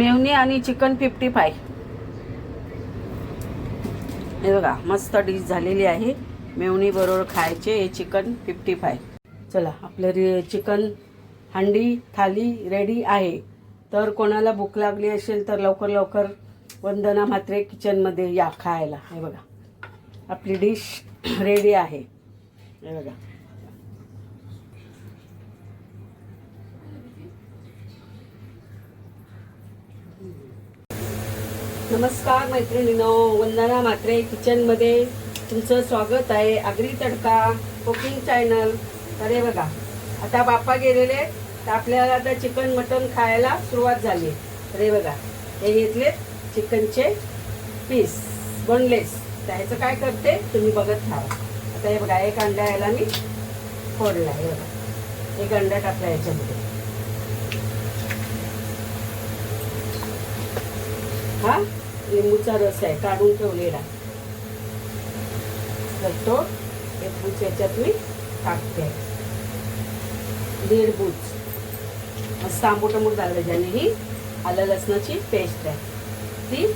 मेवणी आणि chicken fifty five. हे बघा मस्त डिश झालेली आहे. मेवणी बरोबर खायचे हे चिकन फिफ्टी फाय. चला आपलं रे चिकन हंडी थाली रेडी आहे. तर कोणाला भूक लागली असेल तर लवकर लवकर वंदना म्हात्रे किचनमध्ये या खायला. हे बघा आपली डिश रेडी आहे. हे बघा. नमस्कार मैत्रिणीनो वंदना म्हात्रे किचनमध्ये तुमचं स्वागत आहे. आगरी तडका कुकिंग चॅनल अरे बघा आता बाप्पा गेलेले तर आपल्याला आता चिकन मटन खायला सुरुवात झाली अरे बघा हे घेतले चिकनचे पीस बोनलेस त्याचं काय करते तुम्ही बघत राहा. आता हे बघा एक अंडा याला मी फोडला हे बघा एक अंडा टाकला याच्यामध्ये. हा लिंबूचा रस आहे काढून ठेवलेला. तर तो एक बुच याच्यात मी टाकते. दीड बुच मस्त आंबूट आंबूट झालं ज्याने ही आलं लसणाची पेस्ट आहे. ती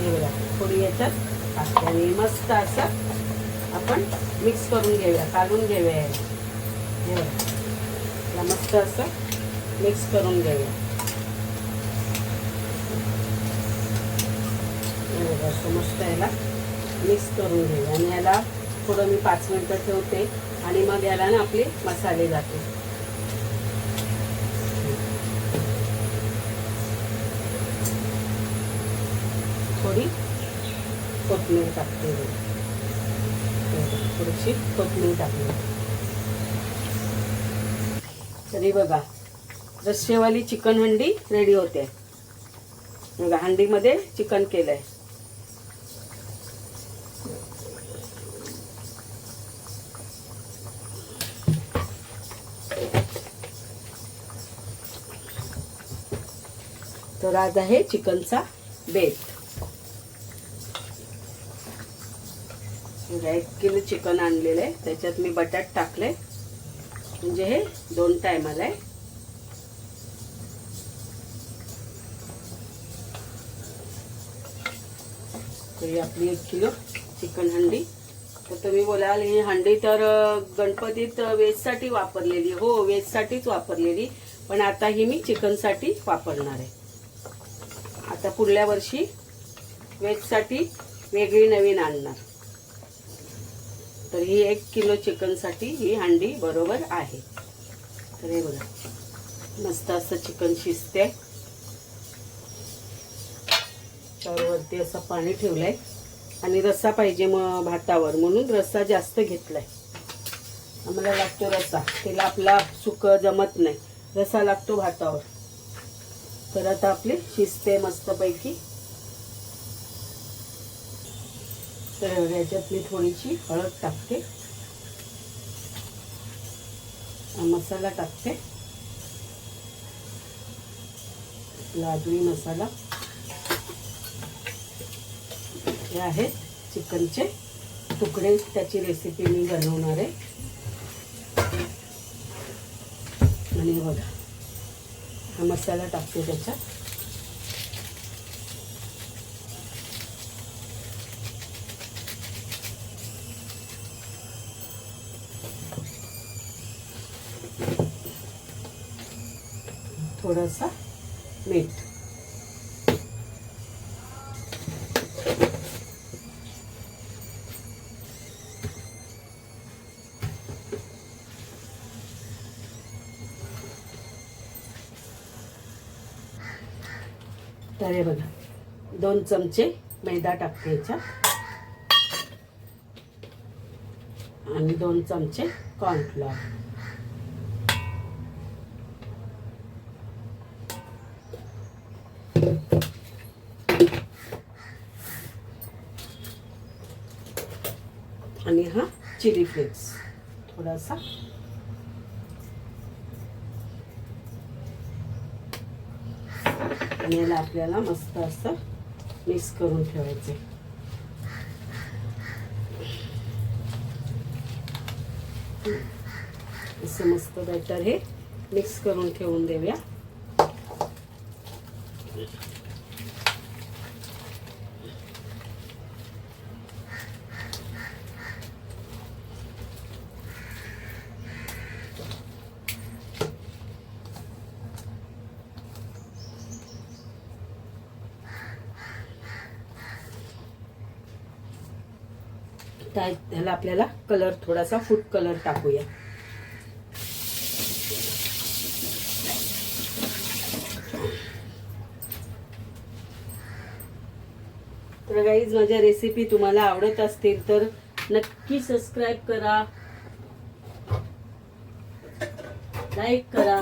घेऊया थोडी याच्यात टाकते आणि मस्त असं आपण मिक्स करून घेऊया काढून घेऊया. याला. मस्त असं मिक्स करून घेऊया. बघा, असं मस्त याला. मिक्स करून घेऊया आणि याला थोडं मी पाच मिनटं ठेवते. आणि मग याला ना आपले मसाले जाते. थोडी कोथमीर टाकते. थोडीशी कोथमीर टाकली तरी बघा रस्सेवाली चिकन हंडी रेडी होते. बघा हंडीमध्ये चिकन केलंय. तर आज आहे चिकनचा बेत. म्हणजे एक किलो चिकन आणलेलं आहे. त्याच्यात मी बटाट टाकले. म्हणजे हे दोन टायमाला आहे. ही आपली एक किलो चिकन हंडी. तर तुम्ही बोलाल ही हंडी तर गणपतीत वेजसाठी वापरलेली. हो वेजसाठीच वापरलेली. पण आता ही मी चिकनसाठी वापरणार आहे. आता पुढल्या वर्षी वेजसाठी वेगळी नवीन आणणार. तर ही एक किलो चिकनसाठी ही हंडी बरोबर आहे. तर हे बघा मस्त असं चिकन शिजते त्यावरती असं पाणी ठेवलंय. आणि रस्सा पाहिजे मग भातावर म्हणून रस्सा जास्त घेतलाय. आम्हाला लागतो रस्सा तिला आपला सुक जमत नाही. रस्सा लागतो भातावर. तर आता आपले शिजते मस्तपैकी. तर याच्यात मी थोडीशी हळद टाकते. मसाला टाकते. लादळी मसाला. हे आहेत चिकनचे तुकडे. त्याची रेसिपी मी बनवणार आहे. आणि बघा. हा मसाला टाकते त्याच्यात. थोडासा मीठ. तर हे बघा दोन चमचे मैदा टाकते याच्यात. आणि दोन चमचे कॉर्नफ्लॉवर आणि हा चिली फ्लेक्स थोडासा आणि याला आपल्याला मस्त असं मिक्स करून ठेवायचे. असं मस्त बॅटर हे मिक्स करून ठेवून देऊया. त्याला आपल्याला कलर थोडासा फूड कलर टाकूया. तर गाईज माझ्या रेसिपी तुम्हाला आवडत असतील तर नक्की सबस्क्राईब करा. लाईक करा.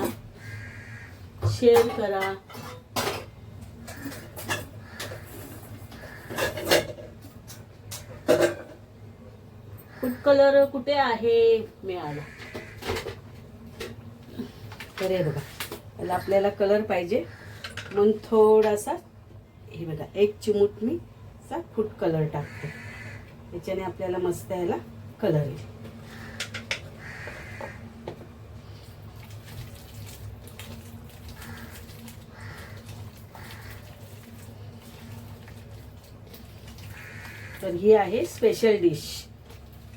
शेअर करा. फूड कलर कुठे आहे मिळाला? तर हे बघा याला आपल्याला कलर पाहिजे. म्हणून थोडासा हे बघा एक चिमूट मी असा फूड कलर टाकते. याच्याने आपल्याला मस्त याला कलर येईल. तर ही आहे स्पेशल डिश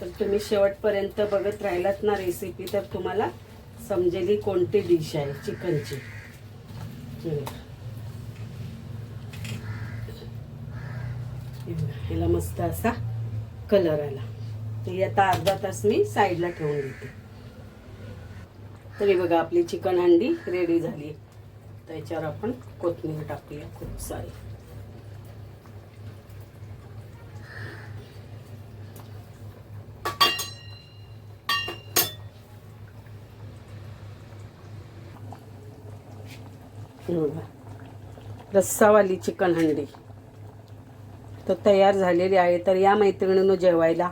तर तुम्ही शेवटपर्यंत बघत राहिलात ना रेसिपी तर तुम्हाला समजेली कोणती डिश आहे चिकनची. ह्याला मस्त असा कलर आला. तर आता अर्धा तास मी साईडला ठेवून देते. तरी बघा आपली चिकन हंडी रेडी झाली. त्याच्यावर आपण कोथमीर टाकूया खूप सारी. रस्सावाली चिकन हंडी तर तयार झालेली आहे तर या मैत्रिणीनं जेवायला